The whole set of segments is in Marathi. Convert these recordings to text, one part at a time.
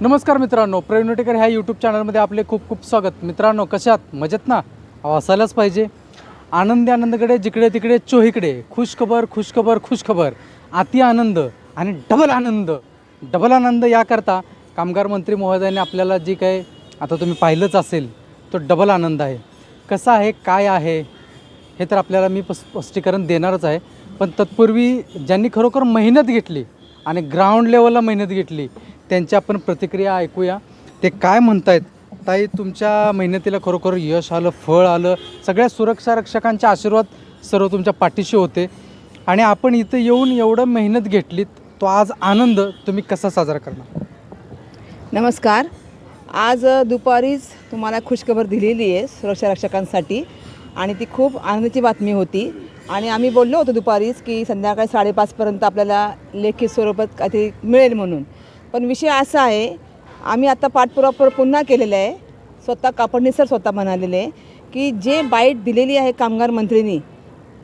नमस्कार मित्रांनो प्रवीण ह्या यूट्यूब चॅनलमध्ये आपले खूप खूप स्वागत. मित्रांनो कशात मजेत ना? अहो, असायलाच पाहिजे. आनंदी आनंदकडे जिकडे तिकडे चोहीकडे. खुशखबर खुशखबर खुशखबर अति आनंद आणि डबल आनंद. डबल आनंद याकरता कामगार मंत्री महोदयाने आपल्याला जी काही आता तुम्ही पाहिलंच असेल तो डबल आनंद आहे. कसा आहे? काय आहे? हे तर आपल्याला मी स्पष्टीकरण देणारच आहे. पण तत्पूर्वी ज्यांनी खरोखर मेहनत घेतली आणि ग्राउंड लेवलला मेहनत घेतली त्यांची आपण प्रतिक्रिया ऐकूया. ते काय म्हणतायत? ताई तुमच्या मेहनतीला खरोखर यश आलं फळ आलं. सगळ्या सुरक्षा रक्षकांचे आशीर्वाद सर्व तुमच्या पाठीशी होते. आणि आपण इथं येऊन एवढं मेहनत घेतलीत तो आज आनंद तुम्ही कसा साजरा करणार? नमस्कार. आज दुपारीच तुम्हाला खुशखबर दिलेली आहे सुरक्षा रक्षकांसाठी. आणि ती खूप आनंदाची बातमी होती. आणि आम्ही बोललो होतो दुपारीच की संध्याकाळी साडेपाचपर्यंत आपल्याला लेखी स्वरूपात काहीतरी मिळेल म्हणून. पण विषय असा आहे आम्ही आता पाठपुरावा पुन्हा केलेला आहे. स्वतः कापडणी सर स्वतः म्हणालेले आहे की जे बाईट दिलेली आहे कामगार मंत्रींनी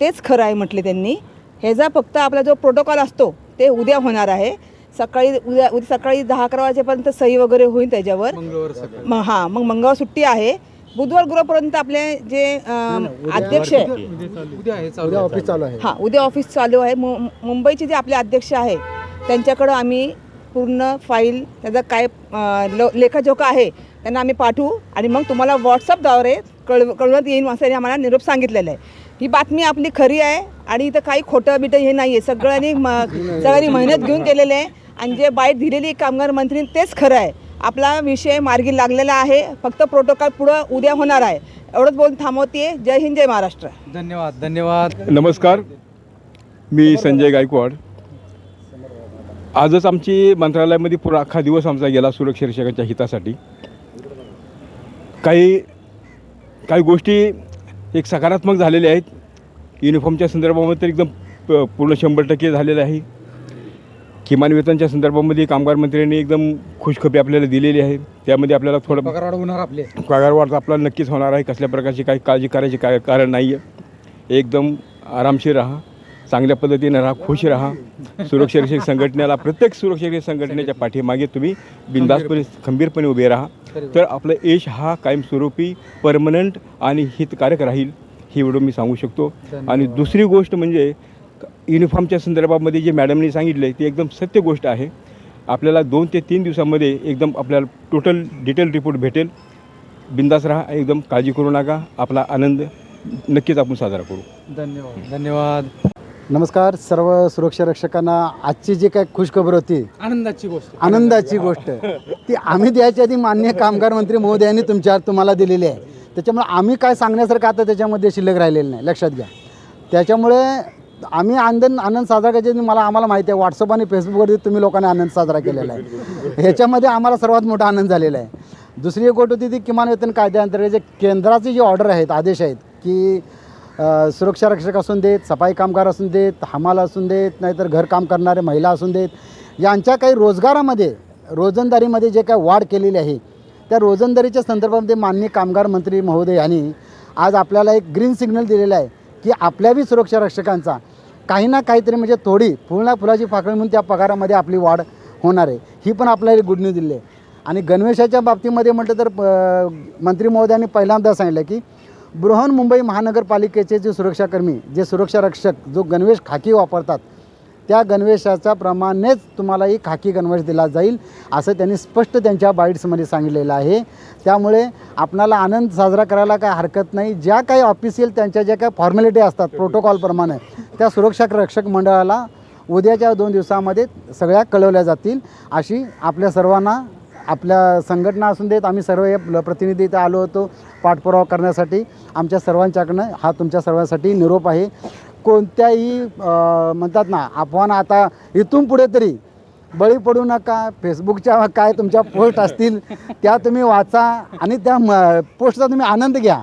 तेच खरं आहे म्हटले त्यांनी. ह्याचा फक्त आपला जो प्रोटोकॉल असतो ते उद्या होणार आहे. सकाळी उद्या उद्या सकाळी दहा अकरा वाजेपर्यंत सही वगैरे होईल त्याच्यावर. मंगळवार सकाळी. मग हां मग मंगळवार सुट्टी आहे. बुधवार गुरुवारपर्यंत आपले जे अध्यक्ष आहे. उद्या आहे चालू आहे. ऑफिस चालू आहे. हां उद्या ऑफिस चालू आहे. मु मुंबईचे जे आपले अध्यक्ष आहे त्यांच्याकडं आम्ही पूर्ण फाईल त्याचा काय लो लेखाजोखा आहे त्यांना आम्ही पाठवू. आणि मग तुम्हाला व्हॉट्सअपद्वारे कळव कळवण्यात येईल असं आम्हाला निरोप सांगितलेला आहे. ही बातमी आपली खरी आहे आणि इथं काही खोटं बिटं हे नाही आहे सगळ्यांनी म सगळ्यांनी मेहनत घेऊन केलेलं आहे आणि जे बाईट दिलेली कामगार मंत्री तेच खरं आहे. आपला विषय मार्गी लागलेला आहे. फक्त प्रोटोकॉल पुढं उद्या होणार आहे. एवढंच बोलून थांबवते जय हिंद जय महाराष्ट्र. धन्यवाद धन्यवाद. नमस्कार. मी संजय गायकवाड. आजच आमची मंत्रालयामध्ये पुरा अख्खा दिवस आमचा गेला सुरक्षा रक्षकांच्या हितासाठी. काही काही गोष्टी एक सकारात्मक झालेल्या आहेत. युनिफॉर्मच्या संदर्भामध्ये तर एकदम प- पूर्ण शंभर टक्के झालेलं आहे. किमान वेतनच्या संदर्भामध्ये कामगार मंत्र्यांनी एकदम खुशखबरी आपल्याला दिलेली आहे. त्यामध्ये आपल्याला थोडं पगार वाढवणार आपले. पगार वाढ आपला नक्कीच होणार आहे. कसल्या प्रकारची काही काळजी करायची काय कारण नाही आहे एकदम आरामशीर राहा. चांगल्या पद्धतीने राहा खुश राहा. सुरक्षा रक्षक संघटनेला प्रत्येक सुरक्षा रक्षक संघटनेच्या पाठीमागे तुम्ही बिंदासपणे खंबीरपणे उभे राहा. तर आपलं यश हा कायमस्वरूपी परमनंट आणि हितकारक राहील ही एवढं मी सांगू शकतो. आणि दुसरी गोष्ट म्हणजे युनिफॉर्मच्या संदर्भामध्ये जे मॅडमनी सांगितलं ते एकदम सत्य गोष्ट आहे. आपल्याला दोन ते तीन दिवसामध्ये एकदम आपल्याला टोटल डिटेल रिपोर्ट भेटेल. बिंदास राहा एकदम काळजी करू नका. आपला आनंद नक्कीच आपण साजरा करू. धन्यवाद. धन्यवाद. नमस्कार सर्व सुरक्षा रक्षकांना आजची जी काय खुशखबर होती आनंदाची गोष्ट. आनंदाची गोष्ट. ती आम्ही द्यायच्या आधी मान्य कामगार मंत्री महोदयांनी तुमच्या तुम्हाला दिलेली आहे. त्याच्यामुळे आम्ही काय सांगण्यासारखं आता त्याच्यामध्ये शिल्लक राहिलेलं नाही लक्षात घ्या. त्याच्यामुळे आम्ही आनंद आनंद साजरा करायचे मला आम्हाला माहिती आहे व्हॉट्सअप आणि फेसबुकवरती तुम्ही लोकांनी आनंद साजरा केलेला आहे. ह्याच्यामध्ये आम्हाला सर्वात मोठा आनंद झालेला आहे. दुसरी एक गोष्ट होती ती किमान वेतन कायद्याअंतर्गत जे केंद्राचे जे ऑर्डर आहेत आदेश आहेत की सुरक्षा रक्षक असून देत सफाई कामगार असून देत हमाल असून देत नाहीतर घरकाम करणारे महिला असून देत यांच्या काही रोजगारामध्ये रोजंदारीमध्ये जे काय वाढ केलेली आहे त्या रोजंदारीच्या संदर्भामध्ये माननीय कामगार मंत्री महोदय यांनी आज आपल्याला एक ग्रीन सिग्नल दिलेला आहे की आपल्या बी सुरक्षा रक्षकांचा काही ना काहीतरी म्हणजे थोडी पूर्ण फुलाची पाकळी म्हणून त्या पगारामध्ये आपली वाढ होणार आहे. ही पण आपल्याला गुड न्यूज दिली आहे. आणि गणवेशाच्या बाबतीमध्ये म्हटलं तर मंत्री महोदयांनी पहिल्यांदा सांगितलं की बृहन्मुंबई महानगरपालिकेचे जे सुरक्षाकर्मी जे सुरक्षा रक्षक जो गणवेश खाकी वापरतात त्या गणवेशाच्या प्रमाणेच तुम्हालाही खाकी गणवेश दिला जाईल असं त्यांनी स्पष्ट त्यांच्या बाईट्समध्ये सांगितलेलं आहे. त्यामुळे आपणाला आनंद साजरा करायला काय हरकत नाही. ज्या काही ऑफिशियल त्यांच्या ज्या काही फॉर्मॅलिटी असतात प्रोटोकॉलप्रमाणे त्या सुरक्षा रक्षक मंडळाला उद्याच्या दोन दिवसामध्ये सगळ्या कळवल्या जातील. अशी आपल्या सर्वांना आपल्या संघटना असून देत आम्ही सर्व हे प्रतिनिधी इथे आलो होतो पाठपुरावा करण्यासाठी. आमच्या सर्वांच्याकडनं हा तुमच्या सर्वांसाठी निरोप आहे. कोणत्याही म्हणतात ना आपण आता इथून पुढे तरी बळी पडू नका. फेसबुकच्या काय तुमच्या पोस्ट असतील त्या तुम्ही वाचा आणि त्या म पोस्टचा तुम्ही आनंद घ्या.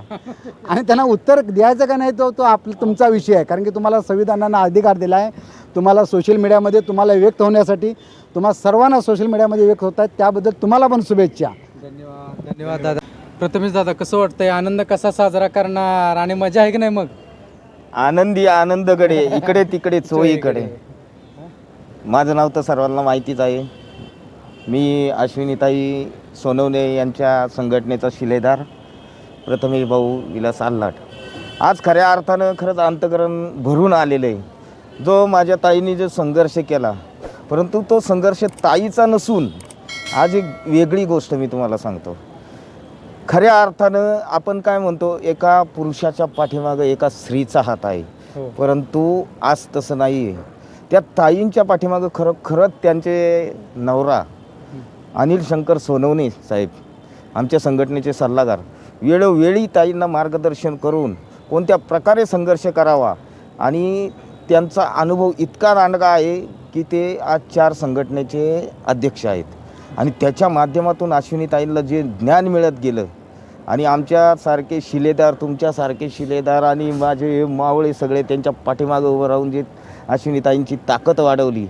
आणि त्यांना उत्तर द्यायचं का नाही तो तो आप तुमचा विषय आहे. कारण की तुम्हाला संविधानानं अधिकार दिला आहे तुम्हाला सोशल मीडियामध्ये तुम्हाला व्यक्त होण्यासाठी तुम्हाला सर्वांना सोशल मीडियामध्ये व्यक्त होत आहेत त्याबद्दल तुम्हाला पण शुभेच्छा. धन्यवाद. धन्यवाद दादा. प्रथमेश दादा कसं वाटतंय? आनंद कसा साजरा करणार? आणि मजा आहे की नाही मग? आनंदी आनंदकडे इकडे तिकडे चोहीकडे माझं नाव तर सर्वांना माहितीच आहे. मी अश्विनीताई सोनवणे यांच्या संघटनेचा शिलेदार प्रथमेश भाऊ विलास आल्हाट. आज खऱ्या अर्थानं खरंच अंतकरण भरून आलेलं आहे. जो माझ्या ताईने जो संघर्ष केला परंतु तो संघर्ष ताईचा नसून आज एक वेगळी गोष्ट मी तुम्हाला सांगतो. खऱ्या अर्थानं आपण काय म्हणतो एका पुरुषाच्या पाठीमागं एका स्त्रीचा हात आहे. हो. परंतु आज तसं नाही आहे त्या ताईंच्या पाठीमागं खरं खरंच त्यांचे नवरा अनिल शंकर सोनवणे साहेब आमच्या संघटनेचे सल्लागार वेळोवेळी ताईंना मार्गदर्शन करून कोणत्या प्रकारे संघर्ष करावा आणि त्यांचा अनुभव इतका नांडगा आहे की ते आज चार संघटनेचे अध्यक्ष आहेत. आणि त्याच्या माध्यमातून अश्विनीताईंना जे ज्ञान मिळत गेलं आणि आमच्यासारखे शिलेदार तुमच्यासारखे शिलेदार आणि माझे मावळे सगळे त्यांच्या पाठीमागं उभं राहून जे अश्विनीताईंची ताकद वाढवली.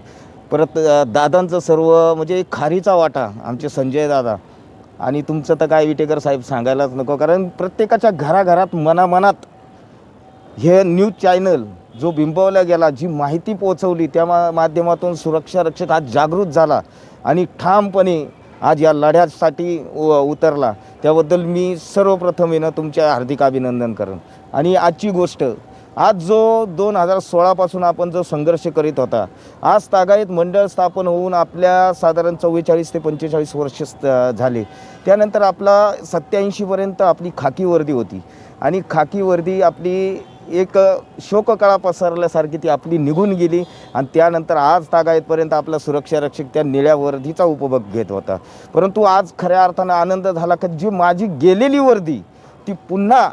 परत दादांचं सर्व म्हणजे खारीचा वाटा आमचे संजय दादा. आणि तुमचं तर काय विटेकर साहेब सांगायलाच नको कारण प्रत्येकाच्या घराघरात मनामनात हे न्यूज चॅनल जो बिंबवला गेला जी माहिती पोहोचवली त्या मा माध्यमातून सुरक्षा रक्षक आज जागृत झाला. आणि ठामपणे आज या लढ्यासाठी उ- उतरला. त्याबद्दल मी सर्वप्रथम येणं तुमचे हार्दिक अभिनंदन करेन. आणि आजची गोष्ट आज जो दोन हजार सोळापासून आपण जो संघर्ष करीत होता आज तागायत मंडळ स्थापन होऊन आपल्या साधारण चव्वेचाळीस ते पंचेचाळीस वर्ष झाले. त्यानंतर आपला सत्याऐंशीपर्यंत आपली खाकी वर्दी होती. आणि खाकी वर्दी आपली एक शोककळा पसरल्यासारखी ती आपली निघून गेली आणि त्यानंतर आज तागायतपर्यंत आपला सुरक्षा रक्षक त्या निळ्या वर्दीचा उपभोग घेत होता. परंतु आज खऱ्या अर्थानं आनंद झाला की जी माझी गेलेली वर्दी ती पुन्हा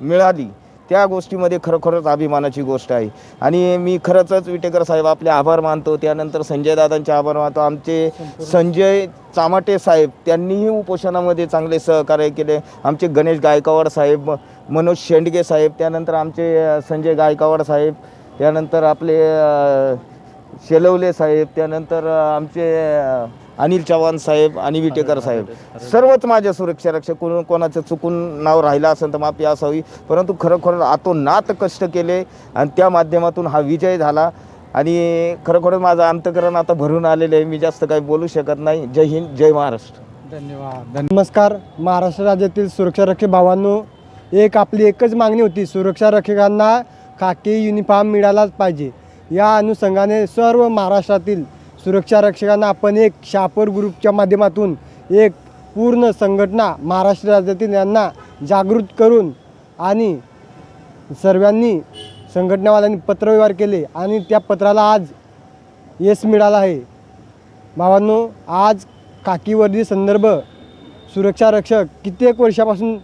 मिळाली. त्या गोष्टीमध्ये खरोखरच अभिमानाची गोष्ट आहे. आणि मी खरंच विटेकर साहेब आपले आभार मानतो. त्यानंतर संजय दादांचे आभार मानतो. आमचे संजय चामाटे साहेब त्यांनीही उपोषणामध्ये चांगले सहकार्य केले. आमचे गणेश गायकवाड साहेब मनोज शेंडगे साहेब त्यानंतर आमचे संजय गायकवाड साहेब त्यानंतर आपले शेलवले साहेब त्यानंतर आमचे अनिल चव्हाण साहेब आणि विटेकर साहेब. सर्वच माझ्या सुरक्षा रक्षक कोण कोणाचं चुकून नाव राहिलं असेल तर माफी असावी. परंतु खरोखर आतोनात कष्ट केले आणि त्या माध्यमातून हा विजय झाला. आणि खरोखर माझं अंतकरण आता भरून आलेलं आहे. मी जास्त काही बोलू शकत नाही. जय हिंद जय महाराष्ट्र. धन्यवाद धन्यवाद. नमस्कार. महाराष्ट्र राज्यातील सुरक्षा रक्षक भावांनो एक आपली एकच मागणी होती. सुरक्षा रक्षकांना खाकी युनिफॉर्म मिळालाच पाहिजे. या अनुषंगाने सर्व महाराष्ट्रातील सुरक्षा रक्षकांना आपण एक शापर ग्रुपच्या माध्यमातून एक पूर्ण संघटना महाराष्ट्र राज्यातील यांना जागृत करून आणि सर्वांनी संघटनावाल्यांनी पत्रव्यवहार केले आणि त्या पत्राला आज यश मिळाला आहे. भावांनो आज काकीवर्दी संदर्भ सुरक्षा रक्षक कित्येक वर्षापासून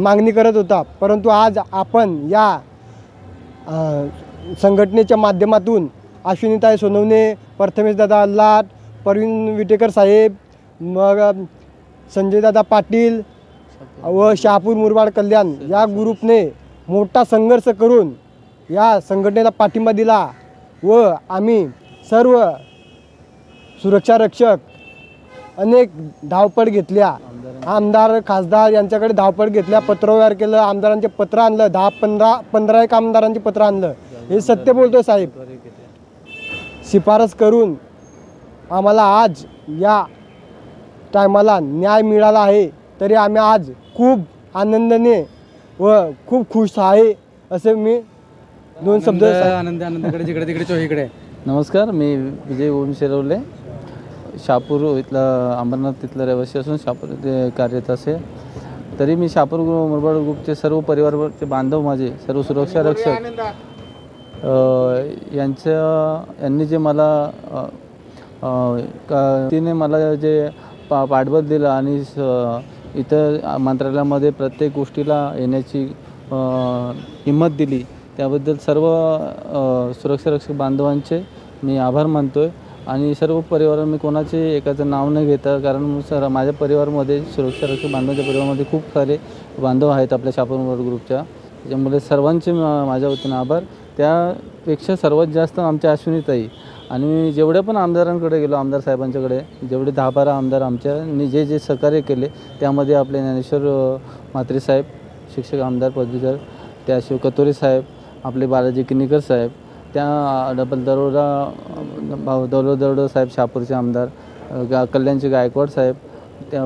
मागणी करत होता परंतु आज आपण या संघटनेच्या माध्यमातून अश्विनीताई सोनवणे प्रथमेशदादा लाट परवीन विटेकर साहेब मग संजयदादा पाटील व शहापूर मुरबाड कल्याण या ग्रुपने मोठा संघर्ष करून या संघटनेला पाठिंबा दिला व आम्ही सर्व सुरक्षा रक्षक अनेक धावपळ घेतल्या. आमदार खासदार यांच्याकडे धावपळ घेतल्या पत्रव्यवहार केलं आमदारांचे पत्र आणलं दहा पंधरा पंधरा एक आमदारांचे पत्र आणलं. हे सत्य बोलतोय साहेब. शिफारस करून आम्हाला आज या टायमाला न्याय मिळाला आहे. तरी आम्ही आज खूप आनंदाने व खूप खुश आहे असे मी दोन शब्द आनंद आनंद. आनंदकडे जिकडे तिकडे चोहीकडे नमस्कार मी विजय ओम शिरवले शहापूर इथला अंबरनाथ तिथला रहिवासी असून शहापूर इथे कार्यरत असे तरी मी शहापूर ग्रु- मुरबाड ग्रुपचे सर्व परिवारचे बांधव माझे सर्व सुरक्षा रक्षक यांच्या यांनी जे मला का तिने मला जे पा पाठबळ दिलं आणि स- इतर मंत्रालयामध्ये प्रत्येक गोष्टीला येण्याची हिंमत दिली त्याबद्दल सर्व सुरक्षारक्षक बांधवांचे मी आभार मानतो आहे आणि सर्व परिवार मी कोणाचे एकाचं नाव न घेता कारण सर माझ्या परिवारामध्ये सुरक्षारक्षक बांधवांच्या परिवारामध्ये खूप सारे बांधव आहेत आपल्या शापूर ग्रुपच्या. त्याच्यामुळे सर्वांचे माझ्या वतीनं आभार. त्यापेक्षा सर्वात जास्त आमच्या अश्विनीताई. आणि जेवढ्या पण आमदारांकडे गेलो आमदार साहेबांच्याकडे जेवढे दहा बारा आमदार आमच्या जे जे सहकार्य केले त्यामध्ये आपले ज्ञानेश्वर अ, म्हात्रे साहेब शिक्षक आमदार पदवीधर त्याशिवाय कतोरे साहेब आपले बालाजी किनीकर साहेब त्या डबल दरोडा भाऊ दरोडा दरोडा साहेब शहापूरचे आमदार गा कल्याणचे गायकवाड साहेब त्या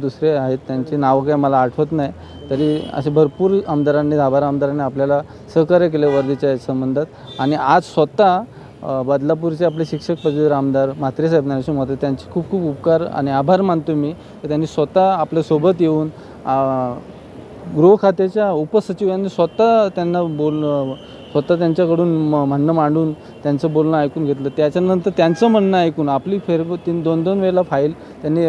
दुसरे आहेत त्यांची नावं काही मला आठवत नाही. तरी असे भरपूर आमदारांनी दहा बारा आमदारांनी आपल्याला सहकार्य केले वर्धेच्या या संबंधात. आणि आज स्वतः बदलापूरचे आपले शिक्षक पदवीधर आमदार म्हात्रे साहेब ज्ञानेश्वर म्हात्रे त्यांचे खूप खूप उपकार आणि आभार मानतो मी. की त्यांनी स्वतः आपल्यासोबत येऊन गृह खात्याच्या उपसचिवांनी स्वतः त्यांना बोल स्वतः त्यांच्याकडून म म्हणणं मांडून त्यांचं बोलणं ऐकून घेतलं. त्याच्यानंतर त्यांचं म्हणणं ऐकून आपली फेरब तीन दोन दोन वेळेला फाईल त्यांनी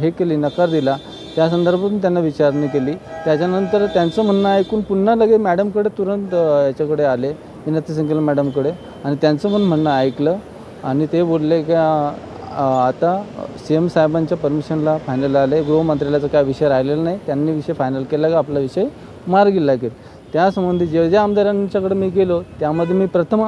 हे केली नकार दिला. त्या संदर्भातून त्यांना विचारणी केली. त्याच्यानंतर त्यांचं म्हणणं ऐकून पुन्हा लगे मॅडमकडे तुरंत याच्याकडे आले विनंती संकलन मॅडमकडे आणि त्यांचं पण म्हणणं ऐकलं. आणि ते बोलले की आता सी एम साहेबांच्या परमिशनला फायनल आले. गृहमंत्र्यालयाचा काय विषय राहिलेला नाही. त्यांनी विषय फायनल केला का? आपला विषय मार्गी लागेल. त्यासंबंधी जे जे आमदारांच्याकडे मी गेलो त्यामध्ये मी प्रथम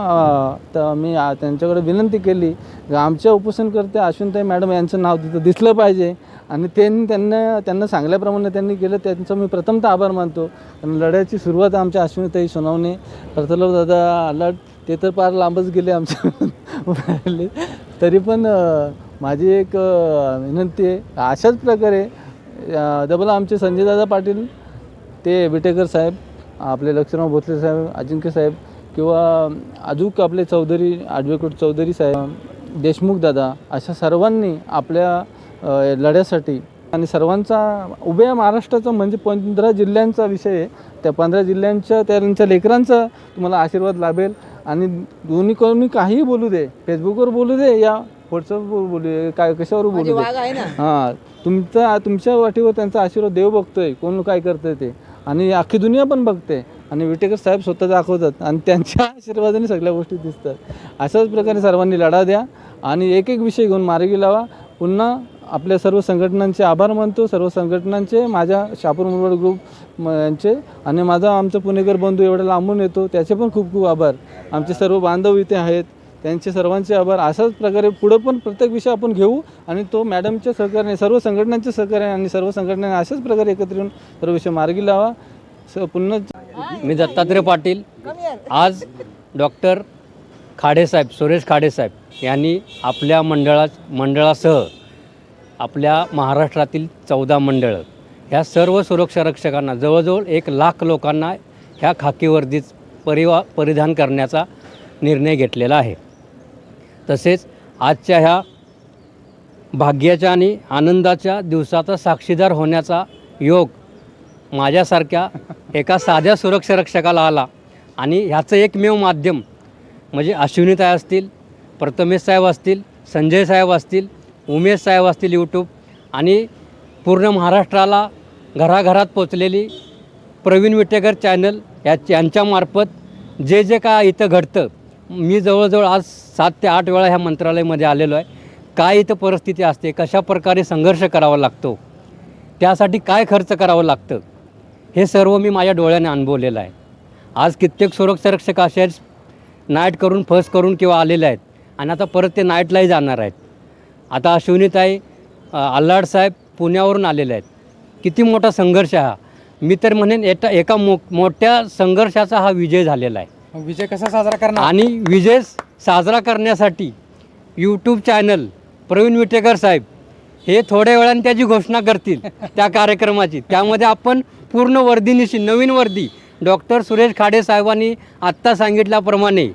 तर मी त्यांच्याकडे विनंती केली आमच्या उपोषणकर्त्या अश्विनताई मॅडम यांचं नाव तिथं दिसलं पाहिजे. आणि त्यांनी त्यांना त्यांना सांगल्याप्रमाणे त्यांनी केलं त्यांचं मी प्रथमतः आभार मानतो. कारण लढ्याची सुरुवात आमच्या अश्विनताई सोनावणे प्रथलव दादा अलट ते तर फार लांबच गेले आमच्या तरी पण माझी एक विनंती आहे अशाच प्रकारे डबल आमचे संजयदादा पाटील ते विटेकर साहेब आपले लक्ष्मणराव भोसले साहेब अजिंक्य साहेब किंवा अजूक आपले चौधरी ॲडव्होकेट चौधरी साहेब देशमुख दादा अशा सर्वांनी आपल्या लढ्यासाठी आणि सर्वांचा उभ्या महाराष्ट्राचा म्हणजे पंधरा जिल्ह्यांचा विषय आहे. त्या पंधरा जिल्ह्यांच्या त्यांच्या लेकरांचा तुम्हाला आशीर्वाद लाभेल. आणि दोन्ही कोणी काहीही बोलू दे फेसबुकवर बोलू दे या व्हॉट्सअपवर बोलू दे काय कशावर बोलू दे. हां तुमचा तुमच्या वाटीवर त्यांचा आशीर्वाद देव बघतोय कोण काय करतंय ते. आणि अख्खी दुनिया पण बघते. आणि विटेकर साहेब स्वतः दाखवतात. आणि त्यांच्या आशीर्वादाने सगळ्या गोष्टी दिसतात. अशाच प्रकारे सर्वांनी लढा द्या. आणि एक एक विषय घेऊन मार्गी लावा. पुन्हा आपल्या सर्व संघटनांचे आभार मानतो. सर्व संघटनांचे माझ्या शापूर मुरवड ग्रुप म- यांचे आणि माझा आमचा पुणेकर बंधू एवढा लांबून येतो. त्याचे पण खूप खूप आभार. आमचे सर्व बांधव इथे आहेत. त्यांचे सर्वांचे आभार. अशाच प्रकारे पुढं पण प्रत्येक विषय आपण घेऊ आणि तो मॅडमच्या सहकार्याने सर्व संघटनांच्या सहकार्याने आणि सर्व संघटनाने अशाच प्रकारे एकत्र येऊन सर्व विषय मार्गी लावा. स पुन्हा मी दत्तात्रय पाटील. आज डॉक्टर खाडेसाहेब सुरेश खाडेसाहेब यांनी आपल्या मंडळा मंडळासह आपल्या महाराष्ट्रातील चौदा मंडळं ह्या सर्व सुरक्षा रक्षकांना जवळजवळ एक लाख लोकांना ह्या खाकी परिवा परिधान करण्याचा निर्णय घेतलेला आहे. तसेच आजच्या ह्या भाग्याच्या आणि आनंदाच्या दिवसाचा साक्षीदार होण्याचा योग माझ्यासारख्या एका साध्या सुरक्षा रक्षकाला आला. आणि ह्याचं एकमेव माध्यम म्हणजे अश्विनीताई असतील प्रथमेश साहेब असतील संजय साहेब असतील उमेश साहेब असतील यूट्यूब आणि पूर्ण महाराष्ट्राला घराघरात पोचलेली प्रवीण विटेकर चॅनल या यांच्यामार्फत जे जे काय इथं घडतं मी जवळजवळ आज सात ते आठ वेळा ह्या मंत्रालयामध्ये आलेलो आहे. काय इथं परिस्थिती असते कशा प्रकारे संघर्ष करावा लागतो त्यासाठी काय खर्च करावं लागतं हे सर्व मी माझ्या डोळ्याने अनुभवलेलं आहे. आज कित्येक सुरक्षरक्षक असे नाईट करून फस करून किंवा आलेले आहेत आणि आता परत ते नाईटलाही जाणार आहेत. आता अश्विनीताई अ, आल्हाड साहेब पुण्यावरून आलेले आहेत. किती मोठा संघर्ष हा. मी तर म्हणेन एका एका मो मोठ्या संघर्षाचा हा विजय झालेला आहे. विजय कसा साजरा करणार? आणि विजय साजरा करण्यासाठी यूट्यूब चॅनल प्रवीण विटेकर साहेब हे थोड्या वेळाने त्याची घोषणा करतील त्या कार्यक्रमाची. त्यामध्ये आपण पूर्ण वर्दीनिशी नवीन वर्दी. डॉक्टर सुरेश खाडे साहेबांनी आत्ता सांगितल्याप्रमाणे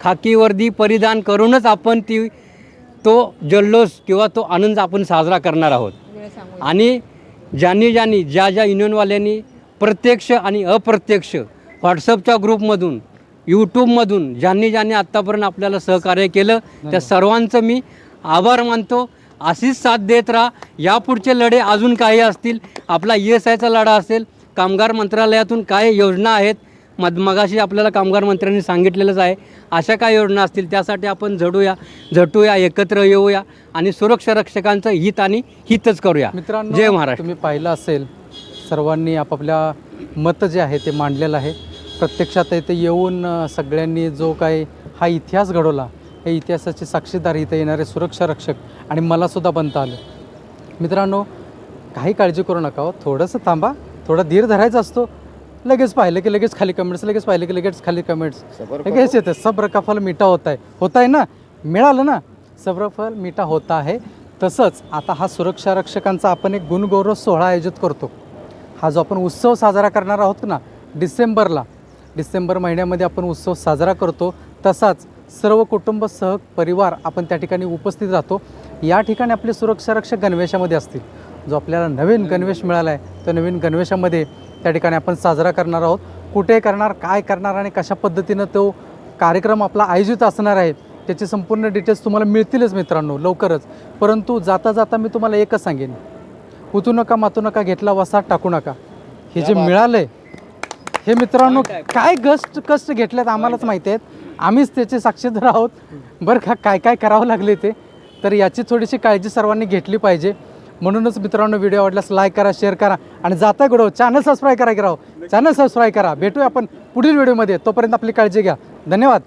खाकी वर्दी परिधान करूनच आपण ती तो जल्लोष किंवा तो आनंद आपण साजरा करणार आहोत. आणि ज्यांनी ज्यांनी ज्या ज्या युनियनवाल्यांनी प्रत्यक्ष आणि अप्रत्यक्ष व्हॉट्सअपच्या ग्रुपमधून यूट्यूबमधून ज्यांनी ज्यांनी आत्तापर्यंत आपल्याला सहकार्य केलं त्या सर्वांचं मी आभार मानतो. अशीच साथ देत राहा. यापुढचे लढे अजून काही असतील आपला ई एस आयचा लढा असेल कामगार मंत्रालयातून काय योजना आहेत. मद मगाशी आपल्याला कामगार मंत्र्यांनी सांगितलेलंच आहे. अशा काय योजना असतील त्यासाठी आपण झडूया झटूया एकत्र येऊया आणि सुरक्षा रक्षकांचं हित आणि हितच करूया. मित्रांनो जय महाराष्ट्र. तुम्ही पाहिलं असेल सर्वांनी आपापल्या मत जे आहे ते मांडलेलं आहे. प्रत्यक्षात इथे येऊन सगळ्यांनी जो काही हा इतिहास घडवला हे इतिहासाचे साक्षीदार इथे येणारे सुरक्षा रक्षक आणि मलासुद्धा बनता आलं. मित्रांनो काही काळजी करू नका हो थोडंसं थांबा थोडा धीर धरायचा असतो. लगेच पाहिलं की लगेच खाली कमेंट्स लगेच पाहिलं की लगेच खाली कमेंट्स लगेच येते सब्र का फल मिठा होत आहे होत आहे ना? मिळालं ना? सर्व फल मिठा होता आहे. तसंच आता हा सुरक्षा रक्षकांचा आपण एक गुणगौरव सोहळा आयोजित करतो. हा जो आपण उत्सव साजरा करणार आहोत ना डिसेंबरला डिसेंबर महिन्यामध्ये आपण उत्सव साजरा करतो. तसाच सर्व कुटुंब सह परिवार आपण त्या ठिकाणी उपस्थित राहतो. या ठिकाणी आपले सुरक्षा रक्षक गणवेशामध्ये असतील. जो आपल्याला नवीन गणवेश मिळाला आहे तो नवीन गणवेशामध्ये त्या ठिकाणी आपण साजरा करणार आहोत. कुठे करणार काय करणार आणि कशा पद्धतीनं तो कार्यक्रम आपला आयोजित असणार आहे त्याचे संपूर्ण डिटेल्स तुम्हाला मिळतीलच मित्रांनो लवकरच. परंतु जाता जाता मी तुम्हाला एकच सांगेन. उतू नका मातू नका घेतला वसा टाकू नका. हे जे मिळालंय हे मित्रांनो काय कष्ट कष्ट घेतलेत आम्हालाच माहिती आहेत. आम्हीच त्याचे साक्षीदार आहोत. बरं का काय काय करावं लागले ते? तर याची थोडीशी काळजी सर्वांनी घेतली पाहिजे. म्हणूनच मित्रांनो व्हिडिओ आवडल्यास लाईक करा शेअर करा आणि जाता गुडो चॅनल सबस्क्राईब करा की राव. चॅनल सबस्क्राईब करा. भेटूया आपण पुढील व्हिडिओमध्ये. तोपर्यंत आपली काळजी घ्या. धन्यवाद.